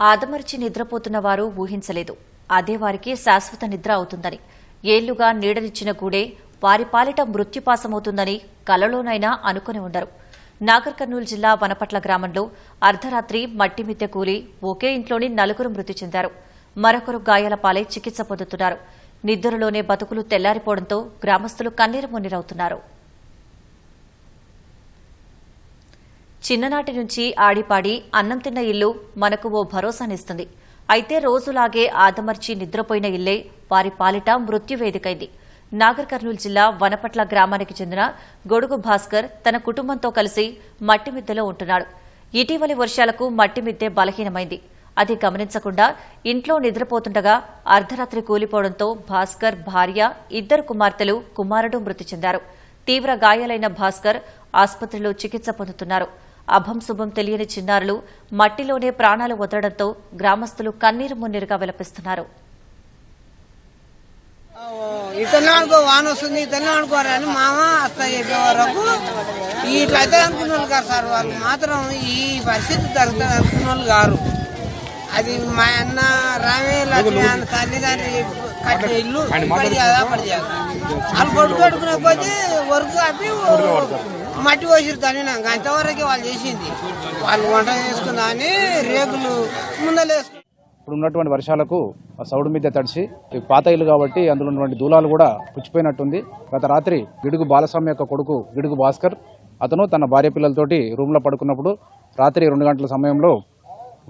ఆదమర్చి నిద్రపోతున్న వారు ఊహించలేదు. అదే వారికి శాశ్వత నిద్ర అవుతుందని. ఏళ్ళుగా నీడనిచ్చిన గూడే వారి పాలిట మృత్యుపాసమవుతుందని కలలోనైనా అనుకుని ఉండరు. నాగర్ కర్నూలు జిల్లా వనపట్ల గ్రామంలో అర్ధరాత్రి మట్టి మిద్దె కూలి ఒకే ఇంట్లోని నలుగురు మృతి చెందారు. మరొకరు గాయాల పాలై చికిత్స పొందుతున్నారు. నిద్రలోనే బతుకులు తెల్లారిపోవడంతో గ్రామస్తులు కన్నీరు మున్నీరవుతున్నారు. చిన్ననాటి నుంచి ఆడిపాడి అన్నం తిన్న ఇల్లు మనకు ఓ భరోసానిస్తుంది. అయితే రోజులాగే ఆదమర్చి నిద్రపోయిన ఇల్లే వారి పాలిట మృత్యువేదికైంది నాగర్ కర్నూలు జిల్లా వనపట్ల గ్రామానికి చెందిన గొడుగు భాస్కర్ తన కుటుంబంతో కలిసి మట్టి మిద్దెలో ఉంటున్నాడు. ఇటీవలి వర్షాలకు మట్టి మిద్దె బలహీనమైంది. అది గమనించకుండా ఇంట్లో నిద్రపోతుండగా అర్ధరాత్రి కూలిపోవడంతో భాస్కర్ భార్య ఇద్దరు కుమార్తెలు కుమారుడు మృతి చెందారు. తీవ్ర గాయాలైన భాస్కర్ ఆసుపత్రిలో చికిత్స పొందుతున్నారు. అభం శుభం తెలియని చిన్నారులు మట్టిలోనే ప్రాణాలు వదలడంతో గ్రామస్తులు కన్నీరు మున్నీరుగా విలపిస్తున్నారు. ఇతనే అనుకో వాన వస్తుంది ఇతనే మామ అత్త చెప్పే వరకు ఇట్లయితే అనుకున్న వాళ్ళు కాదు సార్ వాళ్ళు మాత్రం ఈ పరిస్థితి జరుగుతుంది అనుకున్న వాళ్ళు కారు. అది మా అన్న రామే లక్ష్మి అన్న తల్లిదండ్రి కట్టిన ఇల్లు పడి చేదా వాళ్ళు కొడుకు పెట్టుకునే పోతే వర్క్ ఆపి మట్టి పోసిరు తనినాక అంతవరకు వాళ్ళు చేసింది. వాళ్ళు వంట చేసుకుందామని రేకులు ముందలేసుకున్నారు ఇప్పుడు ఉన్నటువంటి వర్షాలకు ఆ సౌడు మీద తడిసి పాత ఇల్లు కాబట్టి అందులో ఉన్నటువంటి దూలాలు కూడా పుచ్చిపోయినట్టుంది. గత రాత్రి గిడుగు బాలస్వామి యొక్క కొడుకు గిడుగు భాస్కర్ అతను తన భార్య పిల్లలతోటి రూమ్లో పడుకున్నప్పుడు రాత్రి రెండు గంటల సమయంలో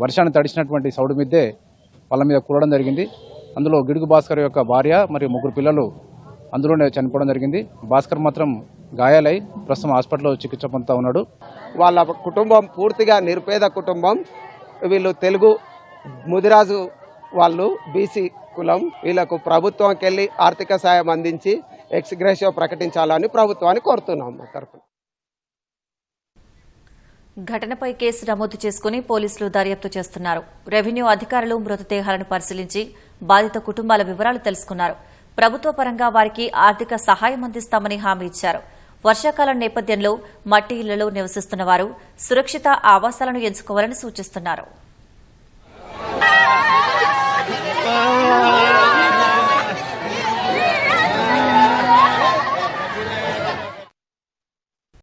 వర్షాన్ని తడిచినటువంటి సౌడు మిద్దే వాళ్ళ మీద కూలడం జరిగింది. అందులో గిడుగు భాస్కర్ యొక్క భార్య మరియు ముగ్గురు పిల్లలు అందులోనే చనిపోవడం జరిగింది. భాస్కర్ మాత్రం గాయాలై ప్రస్తుతం హాస్పిటల్లో చికిత్స పొందుతా ఉన్నాడు. వాళ్ళ కుటుంబం పూర్తిగా నిరుపేద కుటుంబం. వీళ్ళు తెలుగు ముదిరాజు వాళ్ళు బీసీ కులం. వీళ్ళకు ప్రభుత్వంకి వెళ్ళి ఆర్థిక సాయం అందించి ఎక్స్గ్రేషియో ప్రకటించాలని ప్రభుత్వాన్ని కోరుతున్నాం మా తరఫున ఘటనపై కేసు నమోదు చేసుకుని పోలీసులు దర్యాప్తు చేస్తున్నారు. రెవెన్యూ అధికారులు మృతదేహాలను పరిశీలించి బాధిత కుటుంబాల వివరాలు తెలుసుకున్నారు. ప్రభుత్వ పరంగా వారికి ఆర్థిక సహాయం అందిస్తామని హామీ ఇచ్చారు. వర్షాకాలం నేపథ్యంలో మట్టి ఇళ్ళలో నివసిస్తున్న వారు సురక్షిత ఆవాసాలను ఎంచుకోవాలని సూచిస్తున్నారు.